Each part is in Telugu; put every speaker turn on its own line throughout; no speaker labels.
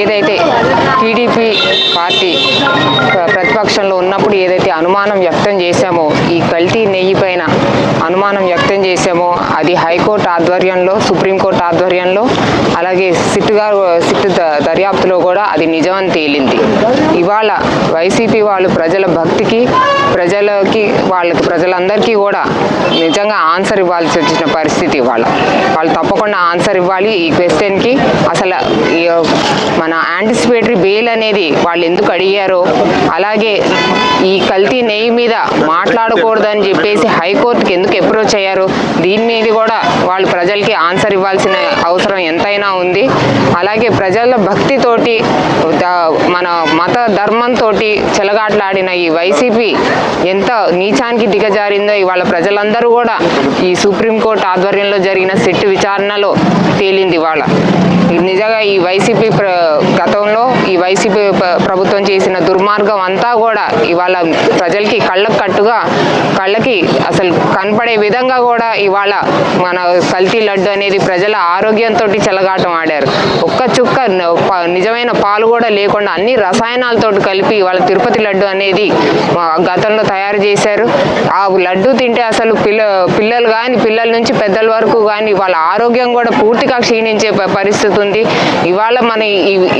ఏదైతే టీడీపీ పార్టీ ప్రతిపక్షంలో ఉన్నప్పుడు ఏదైతే అనుమానం వ్యక్తం చేశామో ఈ కల్తీ నెయ్యి పైన అనుమానం వ్యక్తం చేశామో అది హైకోర్టు ఆధ్వర్యంలో సుప్రీంకోర్టు ఆధ్వర్యంలో అలాగే సిట్ గారు సిట్ దర్యాప్తులో కూడా అది నిజమని తేలింది. ఇవాళ వైసీపీ వాళ్ళు ప్రజల భక్తికి ప్రజలకి వాళ్ళకి ప్రజలందరికీ కూడా నిజంగా ఆన్సర్ ఇవ్వాల్సి వచ్చిన పరిస్థితి ఇవాళ. వాళ్ళు తప్పకుండా ఆన్సర్ ఇవ్వాలి ఈ క్వశ్చన్కి అసలు ఈ మన యాంటిసిపేటరీ బెయిల్ అనేది వాళ్ళు ఎందుకు అడిగారో అలాగే ఈ కల్తీ నెయ్యి మీద మాట్లాడకూడదని చెప్పేసి హైకోర్టుకి ఎందుకు అప్రోచ్ అయ్యారు దీని మీద కూడా వాళ్ళు ప్రజలకి ఆన్సర్ ఇవ్వాల్సిన అవసరం ఎంతైనా ఉంది. అలాగే ప్రజల భక్తితోటి మన మత ధర్మంతో చెలగాట్లాడిన ఈ వైసీపీ ఎంత నీచానికి దిగజారిందో ఇవాళ ప్రజలందరూ కూడా ఈ సుప్రీంకోర్టు ఆధ్వర్యంలో జరిగిన సెట్ విచారణలో తేలింది ఇవాళ. ఇది నిజంగా ఈ వైసీపీ గత వైసీపీ ప్రభుత్వం చేసిన దుర్మార్గం అంతా కూడా ఇవాళ ప్రజలకి కళ్ళకు కట్టుగా కళ్ళకి అసలు కనపడే విధంగా కూడా ఇవాళ మన కల్తీ లడ్డు అనేది ప్రజల ఆరోగ్యంతో చెలగాటం ఆడారు. ఒక్క చుక్క ప- నిజమైన పాలు కూడా లేకుండా అన్ని రసాయనాలతో కలిపి ఇవాళ తిరుపతి లడ్డు అనేది గతంలో తయారు చేశారు. ఆ లడ్డు తింటే అసలు పిల్ల పిల్లలు కానీ పిల్లల నుంచి పెద్దల వరకు కానీ వాళ్ళ ఆరోగ్యం కూడా పూర్తిగా క్షీణించే పరిస్థితి ఉంది. ఇవాళ మన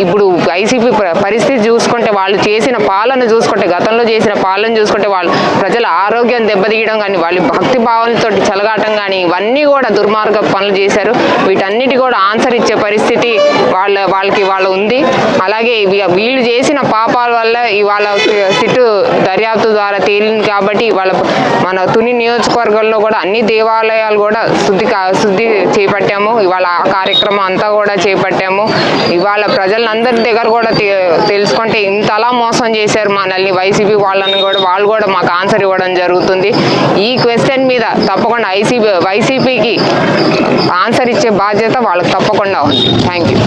ఇప్పుడు వైసీపీ పరిస్థితి చూసుకుంటే వాళ్ళు చేసిన పాలన చూసుకుంటే గతంలో చేసిన పాలన చూసుకుంటే వాళ్ళు ప్రజల ఆరోగ్యం దెబ్బతీయడం కానీ వాళ్ళ భక్తి భావనతో చలగాటం కానీ ఇవన్నీ కూడా దుర్మార్గ పనులు చేశారు. వీటన్నిటి కూడా ఆన్సర్ ఇచ్చే పరిస్థితి వాళ్ళ వాళ్ళకి వాళ్ళ ఉంది. అలాగే వీళ్ళు చేసిన పాపాల వల్ల ఇవాళ సిట్టు దర్యాప్తు ద్వారా తేలింది కాబట్టి ఇవాళ మన తుని నియోజకవర్గంలో కూడా అన్ని దేవాలయాలు కూడా శుద్ధి శుద్ధి చేపట్టాము. ఇవాళ ఆ కార్యక్రమం అంతా కూడా చేపట్టాము. ఇవాళ ప్రజలందరి దగ్గర కూడా తెలుసుకుంటే ఇంతలా మోసం చేశారు మనల్ని వైసీపీ వాళ్ళని కూడా వాళ్ళు కూడా మాకు ఆన్సర్ ఇవ్వడం జరుగుతుంది. ఈ క్వశ్చన్ మీద తప్పకుండా ఐసీపీ వైసీపీకి ఆన్సర్ ఇచ్చే బాధ్యత వాళ్ళకి తప్పకుండా ఉంది. Thank you